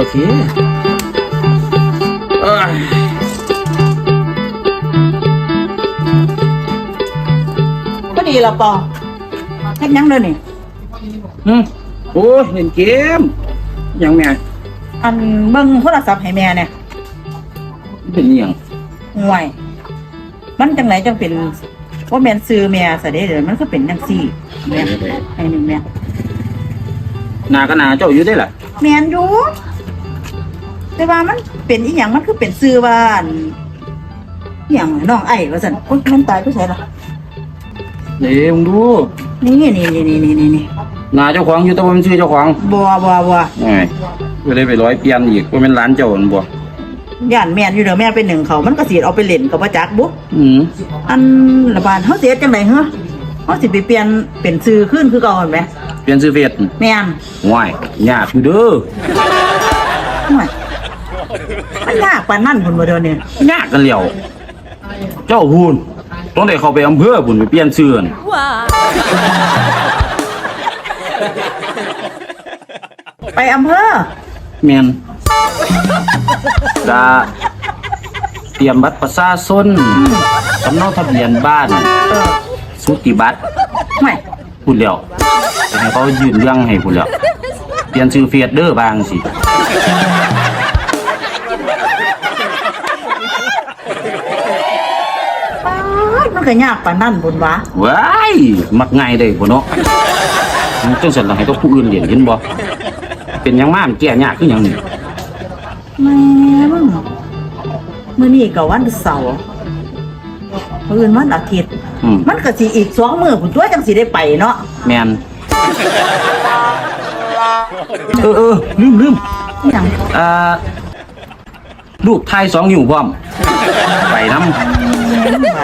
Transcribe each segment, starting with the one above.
โอเคเอ้ยก็ดีละปอเฮ็ดหยังเด้อนี่ อืมโอ้ยเล่นเกมยังแม่อันเบิ่งโทรศัพท์ให้แม่เนี่ยเป็นอิหยังห่วย มันจังไหนจังเป็นว่าแม่นซื้อแม่ซะเด้เดี๋ยวมันก็เป็นจังซี่แม่ให้หนึ่งแม่หนาก็หนาเจ้าอยู่ได้ล่ะ แม่นอยู่ แต่ว่ามันเป็นอีหยังมันคือเป็นซื้อว่าอันอหย่างน้องไอ้ว่าซั่นโอ๊ยมันตายไปไสล่ะเดี๋ยวมึงดูนี่นี่นี่นี่นี่นี่นี่หนาเจ้าของอยู่แต่ว่ามันชื่อเจ้าของบัวบัวบัวไงก็เลยไปร้อยเปลี่ยนอีกว่าเป็นร้านเจ้าอันบ่ย่านแม่นอยู่เด้อแม่เป็นหนึ่งเขามันก็สิเอาไปเล่นกับว่าจักบุอืมอันละบานเฮาสิเฮ็ดจังได๋เหรอเฮาสิไปเปลี่ยนเป็นซื้อขึ้นคือเก่าหั่นแหมเปลี่ยนซื้อเฟซแม่นห่วยยากอยู่เด้อห่วย มันยากปานนั้นพุ่นบ่เด้อเนี่ยยากกันแล้วเจ้าพูนต้องได้เข้าไปอำเภอพุ่นไปเปลี่ยนซื้อนั่นไปอำเภอแม่นจะเตรียมบัตรประชาชนสำเนาทะเบียนบ้านเออสุติบัตรห่วยพูดแล้วจะให้เขายื่นเรื่องให้พูดแล้วเปลี่ยนชื่อเฟซเด้อบางสิ ก็ยากปานนั้นพุ่นวะว้ายมักง่ายเด้พุ่นเนาะมันจังซั่นล่ะให้กับผู้อื่นเรียนเห็นบ่เป็นหยังมามันแก้ยากคือหยังนี่แม่มึงมื้อนี้ก็วันเสาร์มื้ออื่นวันอาทิตย์ อืมมันก็สิอีกสองมื้อพุ่นตัวจังสิได้ไปเนาะแม่นเออเออลืมลืมอิหยังอ่ารูปถ่ายสองนิ้วพร้อม ไปนํ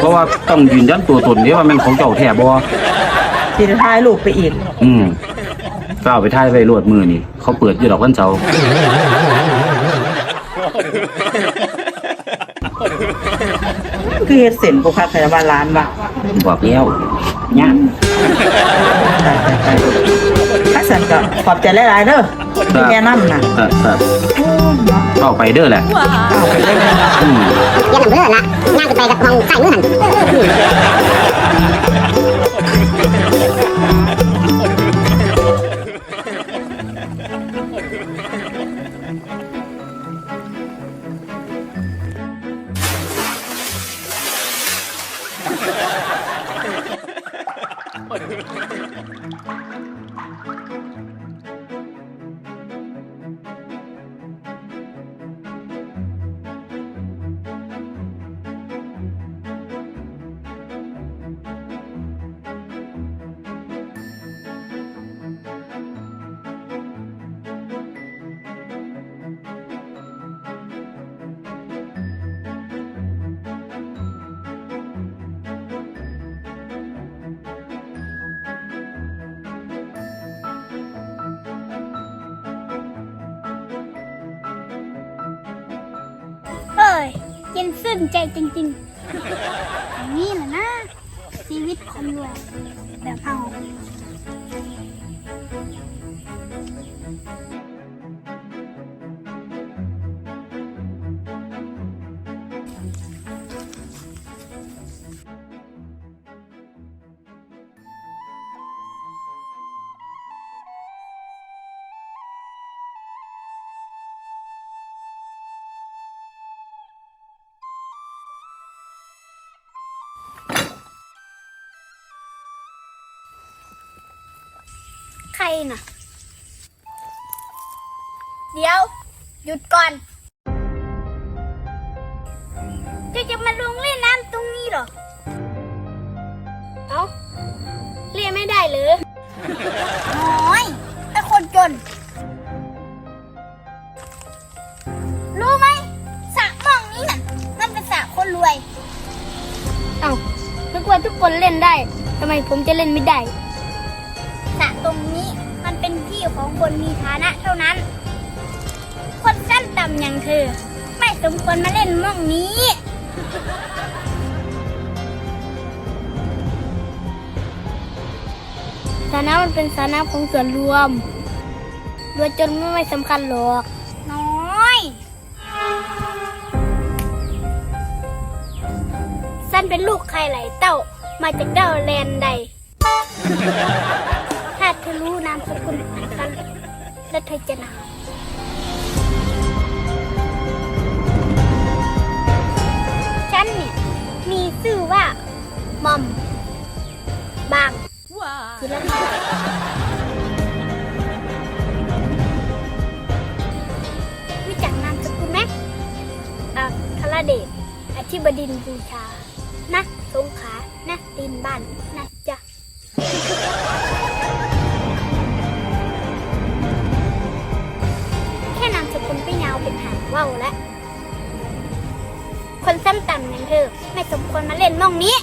เพราะว่าต้องยืนยันตัวตนเด้ว่าแม่นของเจ้าแท้บ่สิได้ถ่ายรูปไปอีก อืมก็เอาไปถ่ายไว้รวดมือนี่ เขาเปิดอยู่ดอกวันเสาร์คือเฮ็ดเส้นกูคักแต่ว่าร้านว่ะบอกแล้วเนี่ยถ้าสันก็ขอบใจหลายๆเด้อที่แนะนำน่ะ เออเออเข้าไปเด้อแหละอืมเตรียมน้ำเบื่อละงานจะไปกับห้องใส่มือหัน เย็นซึ้งใจจริงๆอย่างนี้แหละนะ ชีวิตคนรวยแบบเอา นะเดี๋ยว หยุดก่อนจะจะมาลงเล่นน้ำตรงนี้เหรอ เอ้าเรียนไม่ได้หรือน้อยไอคนจน รู้ไหมสระหมองนี้น่ะ มันเป็นสระคนรวย เอ้านึกว่าทุกคนเล่นได้ทำไมผมจะเล่นไม่ได้ ที่ของคนมีฐานะเท่านั้น คนสั้นต่ำอย่างเธอ ไม่สมควรมาเล่นม่องนี้ ฐานะมันเป็นฐานะของส่วนรวมรวยจนไม่สำคัญหรอก น้อย สั้นเป็นลูกใครไหลเต้า มาจากเด้าแลนใดาเธอรู้นามสกุลกันแล้วเธอจะนาฉันเนี่ยมีชื่อว่ามอม บางคือละรู้จักนามสกุลไหมอ่าคาราเดชอธิบดินบูชา นะ สงขา นะตีนบ้าน นะ ว่าวแล้ว คนซ้ำต่ำอย่างเธอ ไม่สมควรมาเล่นม่องนี้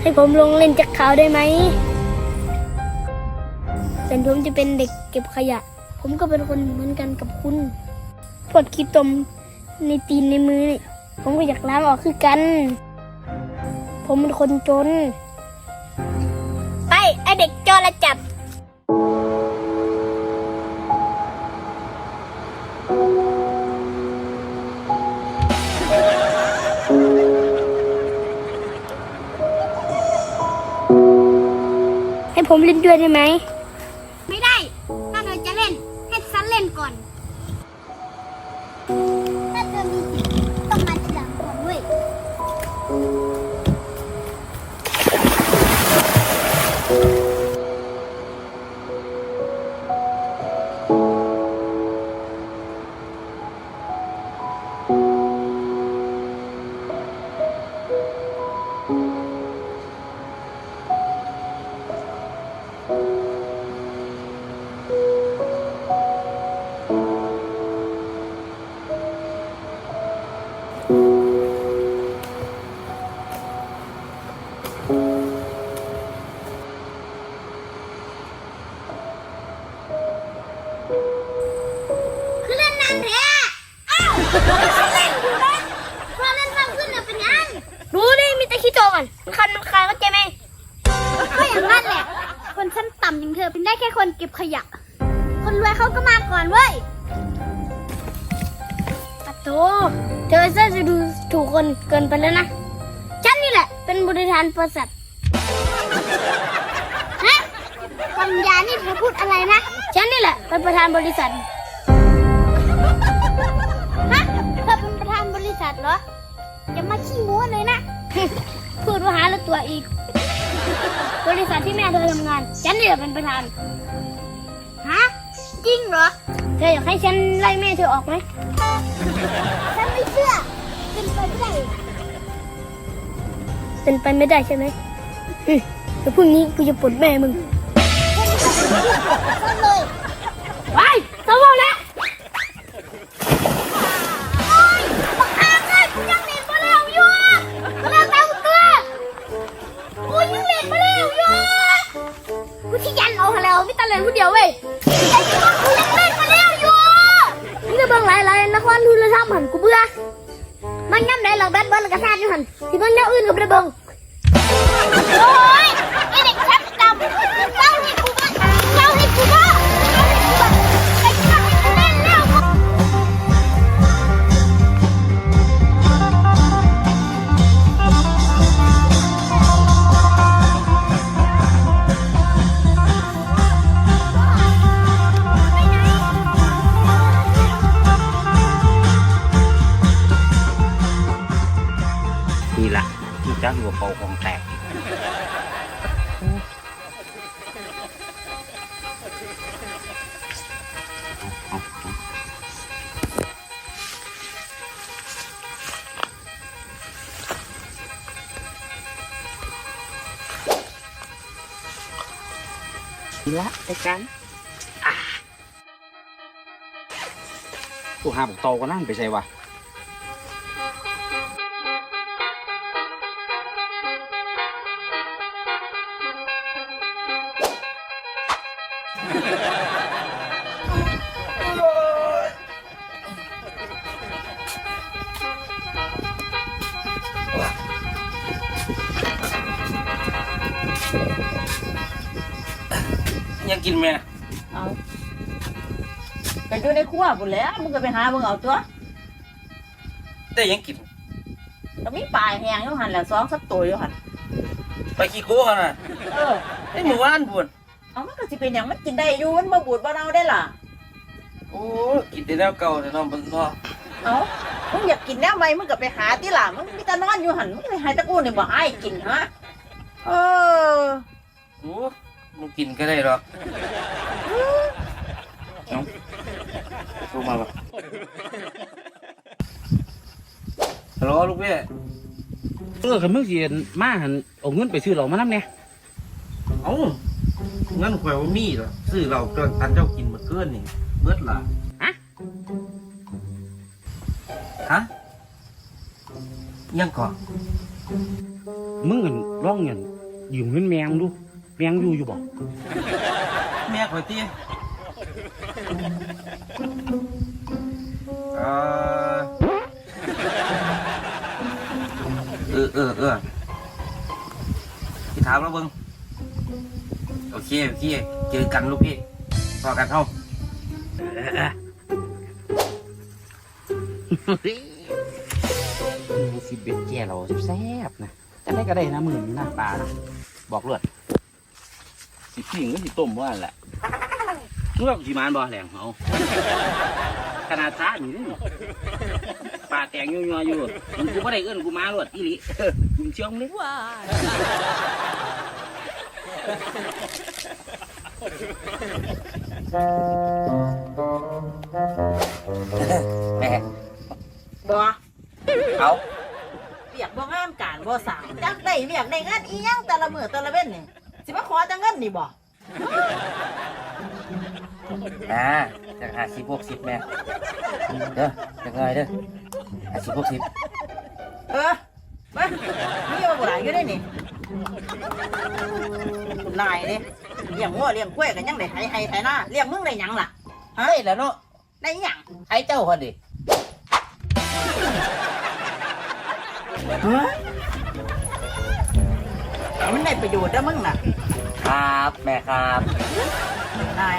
ให้ผมลงเล่นจากเขาได้ไหมแต่ผมจะเป็นเด็กเก็บขยะ ผมก็เป็นคนเหมือนกันกับคุณพวดขี้ตมในตีนในมือ ผมก็อยากล้างออกคือกัน ผมเป็นคนจน ไป ไอเด็กจอระจับ ให้ผมเล่นด้วยได้ไหม นนานแท้อ้าวฉันเล่นอยู่นะพอเล่นมขึ้นน่ะเป็นยังรู้ดิมีแต่ขี้โจกันมันคันมันคายเข้าใจไหมก็อย่างนั้นแหละ คนชั้นต่ำอย่างเธอเป็นได้แค่คนเก็บขยะ คนรวยเขาก็มาก่อนเว้ยปะโตเธอจะดูถูกคนเกินไปแล้วนะ ฉันนี่แหละ เป็นบริธานบริษัทฮะปัญญานี่เธอพูดอะไรนะ ฉันนี่แหละเป็นประธานบริษัท เหรอ อย่ามาขี้โม้เลยนะ พูดว่าหาแล้วตัวอีก บริษัทที่แม่เธอทำงาน ฉันนี่แหละเป็นประธาน ฮะ จริงเหรอ เธออยากให้ฉันไล่แม่เธอออกไหม ฉันไม่เชื่อเป็นไปไม่ได้เป็นไปไม่ได้ใช่ไหมอืมเดี๋ยวพรุ่งนี้กูจะปลดแม่มึงเลย ไปสวอแล้ว หันกูเบื่อมันย่ำได้หรอกแบดเบิร์ดหลกระซาดอยู่หันที่เบิ่งอย่าอื่นก็ไม่ได้เบิ่งโอ้ยไอ้เที่จักอยู่กับเป่าของแตกละไอ้กันอะกูหาบอกโตก็นั่งไปใส่วะ ยังกินไหมเอาไปอยู่ในครัวพุ่นแหล้วมึงก็ไปหาเบิ่งเอาตัวได้ยังกินก็มีปลายแหงอยู่หันแหละสองสักตัวอยู่หันไปขี้โก้เขาน่ะเออไอ้หมู่บ้านบุญเอามันก็สิเป็นอย่างมันกินได้อยู่มันบ่บูดบ่เน่าได้ล่ะ โอ้กินแต่แนวเก่าแต่น้องเบิ่งเนาะเอามึงอยากกินแนวใหม่มึงก็ไปหาที่ล่ะมึงมีแต่นอนอยู่หันมึงไปหาตะกูนี่บ่ให้กินฮะเออ โอ้ มึงกินก็ได้หรอกเอ้าโทรมาปะฮัลโหลลูกพี่เออคันมึงสิมาหันเอาเงินไปซื้อเหล้ามานำแหน่เอ้างั้นข่อยว่ามีเหรอซื้อเราเกินอันเจ้ากินมาเกินนี่เบิดล่ะฮะฮะยังก่อนมึงอันร้องเงินยืมเงินแมงดู แมงอยู่อยู่บ่แม่ข่อยตีเออเออเออเออพี่ถามแล้วเบิ้งโอเคโอเคเจอกันลูกพี่พอกันเท่ามึงสิเบ็ดแก่เราแซ่บๆนะจะได้ก็ได้นะมึงนี่นะปลานะบอกเลือด สิปิ้งก็สิต้มว่าแหละมึงว่ากูสิมานบ่แหลงเฮาขนาดซ่าอยู่นี่ปลาแตงยัวๆอยู่มึงกูบ่ได้เอิ้นกูมาลวดอีหลีเออกูเชื่อมึงเลยแม่บ่เอาเรียกบ่งานการบ่สั่งจักได้เรียกได้งานอีหยังแต่ละมื้อแต่ละเว้นนี่ สิมาขอแต่เงินนี่บ่อ่าจะหาสิบหกสิบแม่เด้อจะไงเด้อหาสิบหกสิบเออมามีบ่บ่หลายอยู่ได้นี่นายเด้เลี้ยงงัวเลี้ยงกล้วยก็ยังได้ไห้ไห้ไถนาเลี้ยงมึงได้หยังล่ะฮะเฮ้ยแล้วเนาะได้หยังไอ้เจ้าคนดิฮะ มันได้ประโยชน์เด้อมึงน่ะครับแม่ครับนาย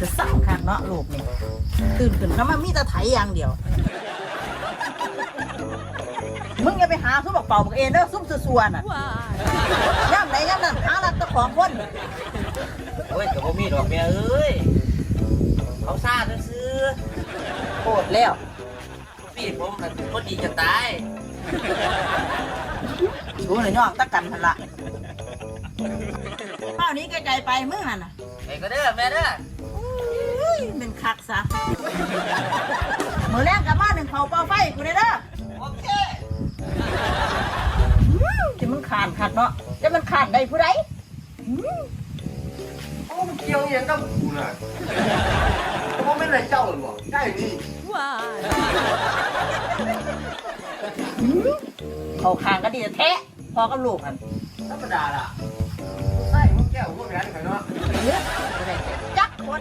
จะสร้างคักเนาะลูกนี่ตื่นขึ้นแล้วมันมีแต่ไถอย่างเดียว มึงอย่าไปหาซุ่มบอกเป่าบอกเองเด้อซุ่มสัวๆน่ะย่ำไหนย่ำนั่นหาลัดตะของคนโอ้ยกับพ่มีดอกแม่เอ้ย โคตรแล้วๆพี่ผมน่ะคนดีจะตายชูเลยย่องตะกันพันละข้าวนี้ไกลๆไปมึงน่ะน่ะไอ้ก็เด้อแม่เด้ออุ้ยเป็นคักซะมือแรกกลับมาหนึ่งเผาเป่าไฟกูเลยเด้อโอเคที่มึงขานขัดเนาะจะมันขานได้ผู้ใดโอ้มันเกี่ยวอย่างกับกูน่ะ แต่ว่าไม่ได้เจ้าหรอกได้นี่เขาขานก็ดีแท้พอกับลูกกันธรรมดาล่ะใส่พวกแก้วพวกแหวนไข่เนาะจักคน